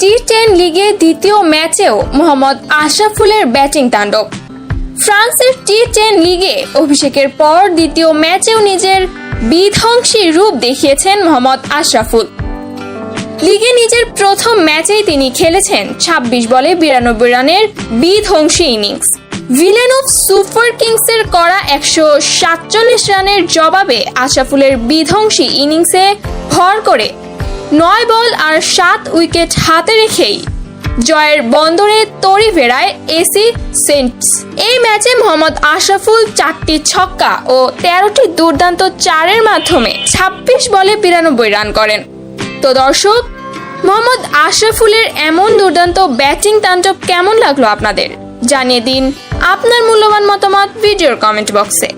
T ten লিগে দ্বিতীয় ম্যাচেও মোহাম্মদ আশরাফুলের ব্যাটিং তাণ্ডব। ফ্রান্সের টি টেন লিগে অভিষেকের পর দ্বিতীয় ম্যাচেও নিজের বিধ্বংসী রূপ দেখিয়েছেন মোহাম্মদ আশরাফুল। লিগে নিজের প্রথম ম্যাচেই তিনি খেলেছেন ২৬ বলে বিরানব্বই রানের বিধ্বংসী ইনিংস। ভিলেন অফ সুপার কিংসের করা একশো সাতচল্লিশ রানের জবাবে আশরাফুলের বিধ্বংসী ইনিংসে ভর করে নয় বল আর সাত উইকেট হাতে রেখেই জয়ের বন্দরে তরি ফেরায় এসি সেন্টস। এই ম্যাচে মোহাম্মদ আশরাফুল চারটি ছক্কা ও তেরোটি দুর্দান্ত চারের মাধ্যমে ছাব্বিশ বলে বিরানব্বই রান করেন। তো দর্শক, মোহাম্মদ আশরাফুলের এমন দুর্দান্ত ব্যাটিং তাণ্ডব কেমন লাগল আপনাদের? জানিয়ে দিন আপনার মূল্যবান মতামত ভিডিওর কমেন্ট বক্সে।